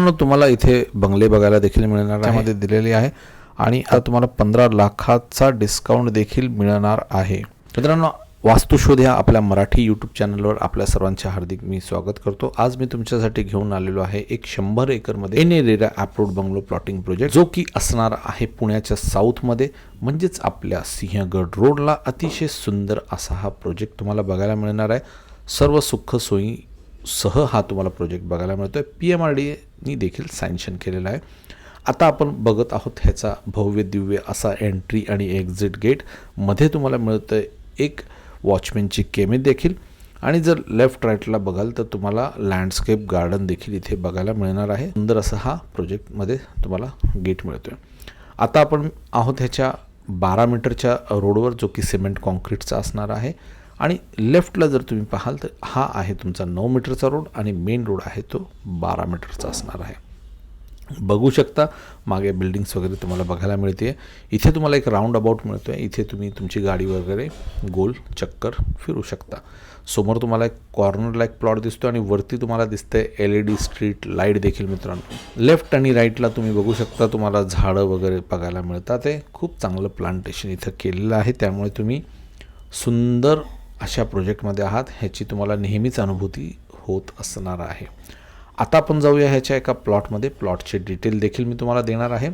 मित्रांनो, तुम्हाला इथे बंगले बघायला देखील मिळणार आहे. त्यामध्ये दिलेली आहे. आणि आता तुम्हाला पंधरा लाखाचा डिस्काउंट देखील मिळणार आहे. मित्रांनो वास्तुशोध या आपल्या मराठी यूट्यूब चॅनलवर आपल्या सर्वांचे हार्दिक मी स्वागत करतो. आज मी तुमच्यासाठी घेऊन आलेलो आहे एक शंभर एकरमध्ये N A RERA approved bungalow plotting project जो की असणार आहे पुण्याच्या साऊथमध्ये म्हणजेच आपल्या सिंहगड रोडला अतिशय सुंदर असा हा प्रोजेक्ट तुम्हाला बघायला मिळणार आहे. सर्व सुख सोयी सह हा तुम्हाला प्रोजेक्ट बघायला मिळतो आहे पी एम आर डीनी देखील सँक्शन केलेला आहे. आता आपण बघत आहोत ह्याचा भव्य दिव्य असा एंट्री आणि एक्झिट गेटमध्ये तुम्हाला मिळतं आहे एक वॉचमॅनची केमे देखील. आणि जर लेफ्ट राईटला बघाल तर तुम्हाला लँडस्केप गार्डन देखील इथे बघायला मिळणार आहे. सुंदर असा हा प्रोजेक्टमध्ये तुम्हाला गेट मिळतो आहे आता आपण आहोत ह्याच्या बारा मीटरच्या रोडवर जो की सिमेंट कॉन्क्रीटचा असणार आहे. आणि लेफ्टला जर तुम्ही पाहाल तर हा आहे तुमचा नऊ मीटरचा रोड आणि मेन रोड आहे तो बारा मीटरचा असणार आहे. बघू शकता मागे बिल्डिंग्स वगैरे तुम्हाला बघायला मिळते. इथे तुम्हाला एक राऊंड अबाउट मिळतो आहे इथे तुम्ही तुमची गाडी वगैरे गोल चक्कर फिरू शकता. समोर तुम्हाला एक कॉर्नरला एक प्लॉट दिसतो आणि वरती तुम्हाला दिसतंय L E D street light देखील मित्रांनो. लेफ्ट आणि राईटला तुम्ही बघू शकता तुम्हाला झाडं वगैरे बघायला मिळतात. ते खूप चांगलं प्लांटेशन इथं केलेलं आहे. त्यामुळे तुम्ही सुंदर अशा प्रोजेक्टमध्ये आहात ह्याची तुम्हाला नेहमीच अनुभूती होत असणार आहे. आता आपण जाऊया ह्याच्या एका प्लॉटमध्ये. प्लॉटचे डिटेल देखील मी तुम्हाला देणार आहे.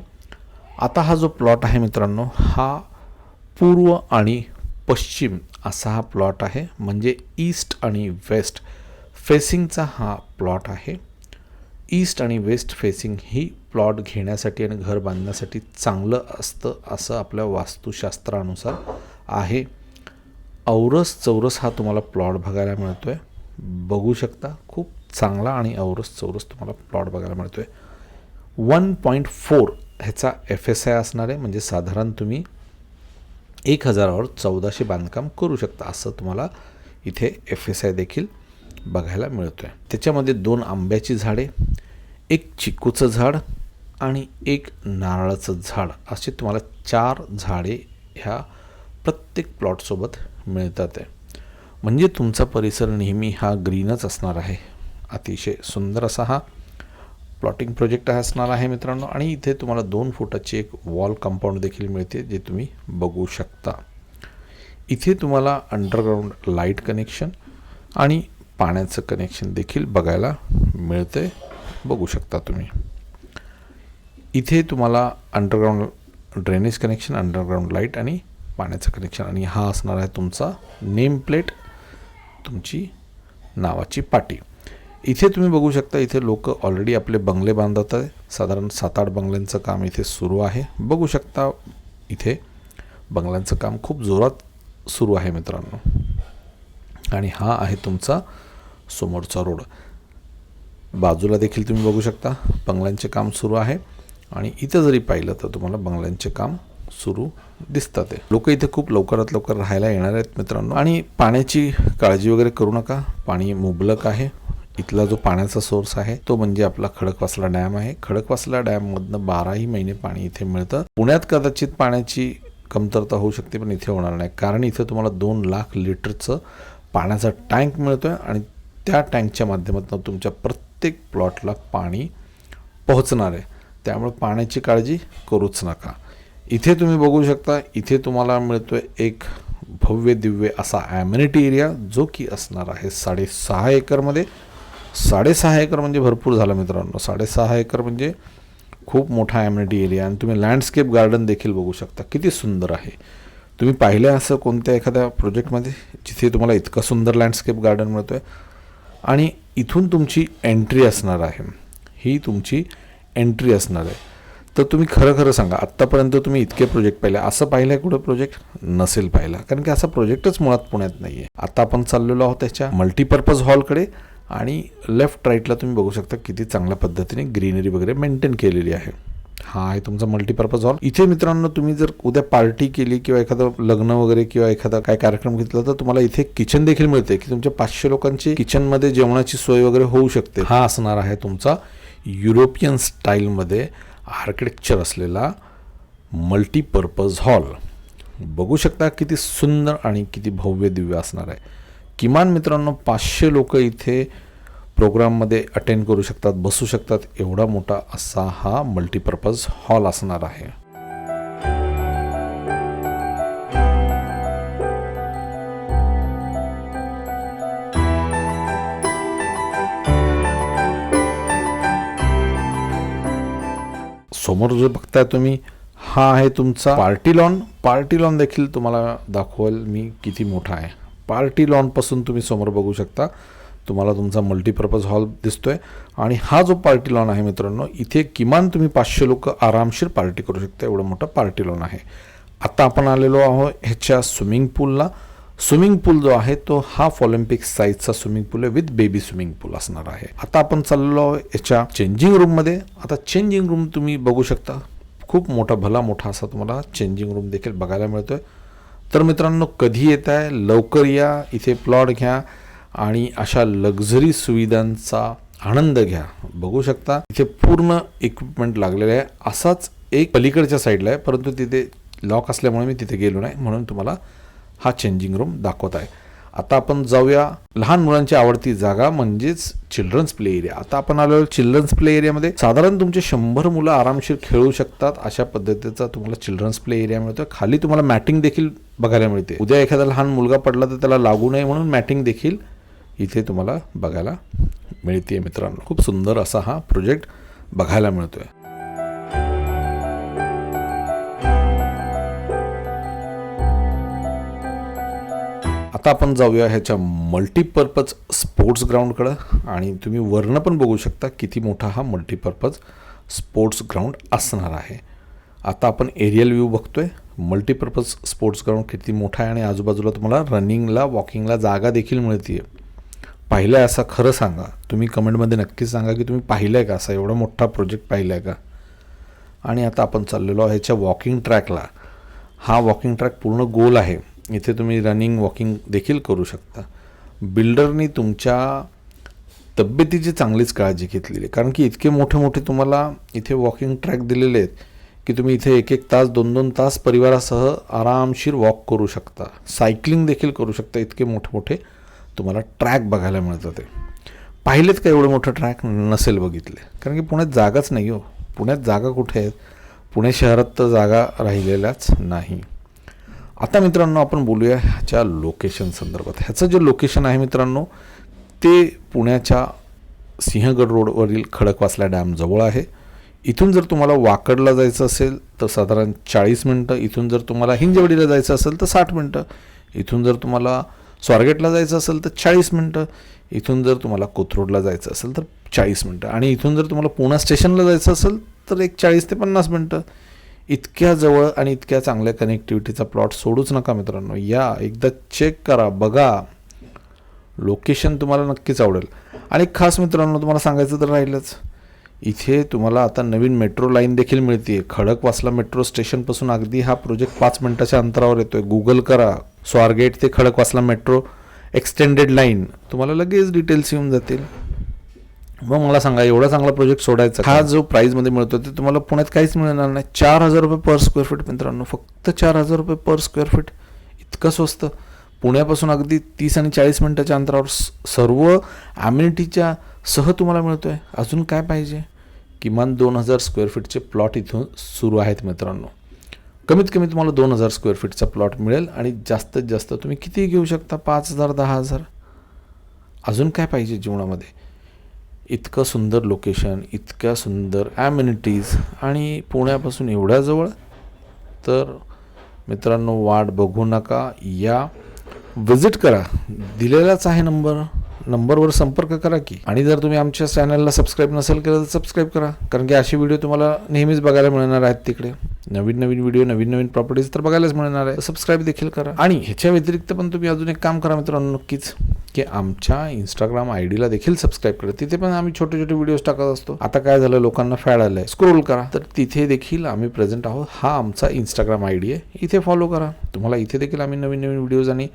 आता हा जो प्लॉट आहे मित्रांनो हा पूर्व आणि पश्चिम असा हा प्लॉट आहे. म्हणजे ईस्ट आणि वेस्ट फेसिंगचा हा प्लॉट आहे. ईस्ट आणि वेस्ट फेसिंग ही प्लॉट घेण्यासाठी आणि घर बांधण्यासाठी चांगलं असतं असं आपल्या वास्तुशास्त्रानुसार आहे. औरस चौरस हा तुम्हाला प्लॉट बघायला मिळतो आहे बघू शकता खूप चांगला आणि औरस चौरस तुम्हाला प्लॉट बघायला मिळतो आहे वन पॉईंट फोर ह्याचा एफ एस आय असणार आहे म्हणजे साधारण तुम्ही एक हजारावर चौदाशे बांधकाम करू शकता असं तुम्हाला इथे एफ एस आय देखील बघायला मिळतो आहे त्याच्यामध्ये दोन आंब्याची झाडे एक चिकूचं झाड आणि एक नारळाचं झाड. असे तुम्हाला चार झाडे ह्या प्रत्येक प्लॉटसोबत मिळतात आहे. म्हणजे तुमचा परिसर नेहमी हा ग्रीनच असणार आहे. अतिशय सुंदर असा हा प्लॉटिंग प्रोजेक्ट असणार आहे मित्रांनो. आणि इथे तुम्हाला दोन फुटाची एक वॉल कंपाऊंड देखील मिळते जे तुम्ही बघू शकता. इथे तुम्हाला अंडरग्राऊंड लाइट कनेक्शन आणि पाण्याचं कनेक्शन देखील बघायला मिळते. बघू शकता तुम्ही. इथे तुम्हाला underground drainage connection underground light आणि पाण्याचं कनेक्शन आणि हा असणार आहे तुमचा नेम प्लेट तुमची नावाची पाटी. इथे तुम्ही बघू शकता इथे लोक ऑलरेडी आपले बंगले बांधत आहे. साधारण सात आठ बंगल्यांचं काम इथे सुरू आहे. बघू शकता इथे बंगल्यांचं काम खूप जोरात सुरू आहे मित्रांनो. आणि हा आहे तुमचा समोरचा रोड. बाजूला देखील तुम्ही बघू शकता बंगल्यांचे काम सुरू आहे. आणि इथं जरी पाहिलं तर तुम्हाला बंगल्यांचे काम सुरू दिसतात लोक इथे खूप लवकरात लवकर राहायला येणार आहेत मित्रांनो. आणि पाण्याची काळजी वगैरे करू नका. पाणी मुबलक आहे. इथला जो पाण्याचा सोर्स आहे तो म्हणजे आपला खडकवासला डॅम आहे. खडकवासला डॅममधनं बाराही महिने पाणी इथे मिळतं. पुण्यात कदाचित पाण्याची कमतरता होऊ शकते पण इथे होणार नाही. कारण इथे तुम्हाला दोन लाख लिटरचं पाण्याचा टँक मिळतोय आणि त्या टँकच्या माध्यमातून तुमच्या प्रत्येक प्लॉटला पाणी पोहोचणार आहे. त्यामुळे पाण्याची काळजी करूच नका. इथे तुम्ही बघू शकता इथे तुम्हाला मिळतोय एक भव्य दिव्य असा ॲम्युनिटी एरिया जो की असणार आहे साडेसहा एकरमध्ये साडेसहा एकर म्हणजे भरपूर झाला मित्रांनो. साडेसहा एकर म्हणजे खूप मोठा ॲम्युनिटी एरिया आणि तुम्ही लँडस्केप गार्डन देखील बघू शकता. किती सुंदर आहे. तुम्ही पाहिलं असं कोणत्या एखाद्या प्रोजेक्टमध्ये जिथे तुम्हाला इतकं सुंदर लँडस्केप गार्डन मिळतो आहे आणि इथून तुमची एंट्री असणार आहे. ही तुमची एंट्री असणार आहे. तर तुम्ही खरं खरं सांगा आत्तापर्यंत तुम्ही इतके प्रोजेक्ट पाहिले असं पाहिलं आहे कुठं प्रोजेक्ट नसेल पाहिला. कारण की असा प्रोजेक्टच मुळात पुण्यात नाही आहे आता आपण चाललेलो आहोत त्याच्या मल्टीपर्पज हॉलकडे आणि लेफ्ट राईटला तुम्ही बघू शकता किती चांगल्या पद्धतीने ग्रीनरी वगैरे मेंटेन केलेली आहे. हा आहे तुमचा मल्टीपर्पज हॉल इथे मित्रांनो तुम्ही जर उद्या पार्टी केली किंवा एखादं लग्न वगैरे किंवा एखादा काय कार्यक्रम घेतला तर तुम्हाला इथे किचन देखील मिळते की तुमच्या पाचशे लोकांची किचनमध्ये जेवणाची सोय वगैरे होऊ शकते. हा असणार आहे तुमचा युरोपियन स्टाईलमध्ये आर्किटेक्चर असलेला मल्टीपर्पज हॉल. बघू शकता किती सुंदर आणि किती भव्य दिव्य असणार आहे. किमान मित्रांनो पाचशे लोक इथे प्रोग्राममध्ये अटेंड करू शकतात बसू शकतात. एवढा मोठा असा हा मल्टीपर्पज हॉल असणार आहे. समोर जो बघताय तुम्ही हा आहे तुमचा पार्टी लॉन पार्टी लॉन देखील तुम्हाला दाखवेल मी किती मोठा आहे. पार्टी लॉनपासून तुम्ही समोर बघू शकता. तुम्हाला तुमचा मल्टीपर्पज हॉल दिसतोय. आणि हा जो पार्टी लॉन आहे मित्रांनो इथे किमान तुम्ही पाचशे लोक आरामशीर पार्टी करू शकता. एवढं मोठं पार्टी लॉन आहे. आता आपण आलेलो आहोत ह्याच्या स्विमिंग पूलला. स्विमिंग पूल जो आहे तो हाफ ऑलिम्पिक साईजचा स्विमिंग पूल आहे विथ बेबी स्विमिंग पूल असणार आहे. आता आपण चाललो याच्या चेंजिंग रूममध्ये आता चेंजिंग रूम तुम्ही बघू शकता. खूप मोठा भला मोठा असा तुम्हाला चेंजिंग रूम देखील बघायला मिळतोय. तर मित्रांनो कधी येत आहे लवकर या इथे प्लॉट घ्या आणि अशा लक्झरी सुविधांचा आनंद घ्या. बघू शकता इथे पूर्ण इक्विपमेंट लागलेलं आहे. असाच एक पलीकडच्या साईडला आहे परंतु तिथे लॉक असल्यामुळे मी तिथे गेलो नाही म्हणून तुम्हाला हा चेंजिंग रूम दाखवत आहे. आता आपण जाऊया. लहान मुलांची आवडती जागा म्हणजेच चिल्ड्रन्स प्ले एरिया आता आपण आलो चिल्ड्रन्स प्ले एरियामध्ये साधारण तुमचे शंभर मुलं आरामशीर खेळू शकतात अशा पद्धतीचा तुम्हाला चिल्ड्रन्स प्ले एरिया मिळतो खाली तुम्हाला मॅटिंग देखील बघायला मिळते. उद्या एखादा लहान मुलगा पडला तर त्याला लागू नये म्हणून मॅटिंग देखील इथे तुम्हाला बघायला मिळते मित्रांनो. खूप सुंदर असा हा प्रोजेक्ट बघायला मिळतोय. आता आपण जाऊया ह्याच्या मल्टीपर्पज स्पोर्ट्स ग्राउंडकडं आणि तुम्ही वर्ण पण बघू शकता किती मोठा हा मल्टीपर्पज स्पोर्ट्स ग्राउंड असणार आहे. आता आपण एरियल व्ह्यू आहे मल्टीपर्पज स्पोर्ट्स ग्राउंड किती मोठा आहे आणि आजूबाजूला तुम्हाला रनिंगला वॉकिंगला जागा देखील मिळते पाहिलं आहे असं खरं सांगा. तुम्ही कमेंटमध्ये नक्कीच सांगा की तुम्ही पाहिलं आहे का असा? एवढा मोठा प्रोजेक्ट पाहिला आहे का? आणि आता आपण चाललेलो आहे ह्याच्या वॉकिंग ट्रॅकला हा वॉकिंग ट्रॅक पूर्ण गोल आहे. इथे तुम्ही रनिंग वॉकिंग देखील करू शकता. बिल्डरनी तुमच्या तब्येतीची चांगलीच काळजी घेतलेली आहे. कारण की इतके मोठे मोठे तुम्हाला इथे वॉकिंग ट्रॅक दिलेले आहेत की तुम्ही इथे एक एक तास दोन दोन तास परिवारासह आरामशीर वॉक करू शकता. सायकलिंग देखील करू शकता. इतके मोठे मोठे तुम्हाला ट्रॅक बघायला मिळतं ते. पाहिलेत का एवढं मोठं ट्रॅक नसेल बघितले. कारण की पुण्यात जागाच नाही हो. पुण्यात जागा कुठे आहेत? पुणे शहरात तर जागा राहिलेल्याच नाही. आता मित्रांनो आपण बोलूया ह्याच्या लोकेशन संदर्भात. ह्याचं जे लोकेशन आहे मित्रांनो ते पुण्याच्या सिंहगड रोडवरील खडकवासला डॅमजवळ आहे. इथून जर तुम्हाला वाकडला जायचं असेल तर साधारण चाळीस मिनटं. इथून जर तुम्हाला हिंजवडीला जायचं असेल तर साठ मिनटं. इथून जर तुम्हाला स्वारगेटला जायचं असेल तर चाळीस मिनटं. इथून जर तुम्हाला कोथरूडला जायचं असेल तर चाळीस मिनटं. आणि इथून जर तुम्हाला पुणा स्टेशनला जायचं असेल तर एक चाळीस ते पन्नास मिनटं. इतक्या जवळ आणि इतक्या चांगल्या कनेक्टिव्हिटीचा प्लॉट सोडूच नका मित्रांनो. या एकदा चेक करा बघा. लोकेशन तुम्हाला नक्कीच आवडेल. आणि खास मित्रांनो तुम्हाला सांगायचं तर राहिलंच. इथे तुम्हाला आता नवीन मेट्रो लाईन देखील मिळते खडकवासला मेट्रो स्टेशनपासून अगदी हा प्रोजेक्ट पाच मिनटाच्या अंतरावर येतो आहे गुगल करा. स्वारगेट ते खडकवासला मेट्रो एक्सटेंडेड लाईन तुम्हाला लगेच डिटेल्स येऊन जातील. मग मला सांगा एवढा चांगला प्रोजेक्ट सोडायचा हा जो प्राईजमध्ये मिळतो ते तुम्हाला पुण्यात काहीच मिळणार नाही. चार हजार रुपये पर स्क्वेअर फीट मित्रांनो फक्त चार हजार रुपये पर स्क्वेअर फीट इतकं स्वस्त. पुण्यापासून अगदी तीस आणि चाळीस मिनटाच्या अंतरावर सर्व ॲम्युनिटीच्या सह तुम्हाला मिळतो आहे अजून काय पाहिजे? किमान दोन हजार स्क्वेअर फीटचे प्लॉट इथून सुरू आहेत मित्रांनो. कमीत कमी तुम्हाला दोन हजार स्क्वेअर फीटचा प्लॉट मिळेल आणि जास्तीत जास्त तुम्ही किती घेऊ शकता? पाच हजार दहा हजार. अजून काय पाहिजे जीवनामध्ये? इतकं सुंदर लोकेशन इतक्या सुंदर ॲम्युनिटीज आणि पुण्यापासून एवढ्या जवळ? तर मित्रांनो वाट बघू नका. या विजिट करा. दिलेलाच आहे नंबर नंबरवर संपर्क करा की. आणि जर तुम्ही आमच्या चॅनलला सबस्क्राईब नसेल केलं तर सबस्क्राईब करा. कारण की असे व्हिडिओ तुम्हाला नेहमीच बघायला मिळणार आहेत तिकडे. नवीन नवीन व्हिडिओ नवीन नवीन प्रॉपर्टीज तर बघायलाच मिळणार आहे. सबस्क्राईब देखील करा. आणि ह्याच्या व्यतिरिक्त पण तुम्ही अजून एक काम करा मित्रांनो नक्कीच. की आमच्या इंस्टाग्राम आय डीला देखील सबस्क्राईब करा. तिथे पण आम्ही छोटे छोटे व्हिडिओज टाकत असतो. आता काय झालं? लोकांना फॅड आलं आहे स्क्रोल करा. तर तिथे देखील आम्ही प्रेझेंट आहोत. हा आमचा इंस्टाग्राम आय डी आहे. इथे फॉलो करा. तुम्हाला इथे देखील आम्ही नवीन नवीन व्हिडिओज आणि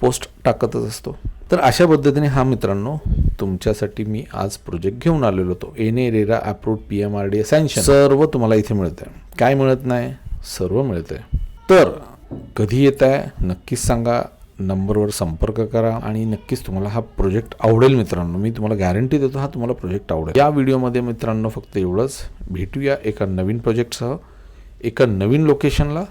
पोस्ट टाकतच असतो. तर अशा पद्धतीने हा मित्रांनो तुमच्यासाठी मी आज प्रोजेक्ट घेऊन आलेलो होतो. N A RERA approved P M R D sanction सर्व तुम्हाला इथे मिळतंय. काय मिळत नाही? सर्व मिळतंय. तर कधी येत आहे नक्कीच सांगा. नंबरवर संपर्क करा आणि नक्कीच तुम्हाला हा प्रोजेक्ट आवडेल मित्रांनो. मी तुम्हाला गॅरंटी देतो हा तुम्हाला प्रोजेक्ट आवडेल. या व्हिडिओमध्ये मित्रांनो फक्त एवढंच. भेटूया एका नवीन प्रोजेक्टसह एका नवीन लोकेशनला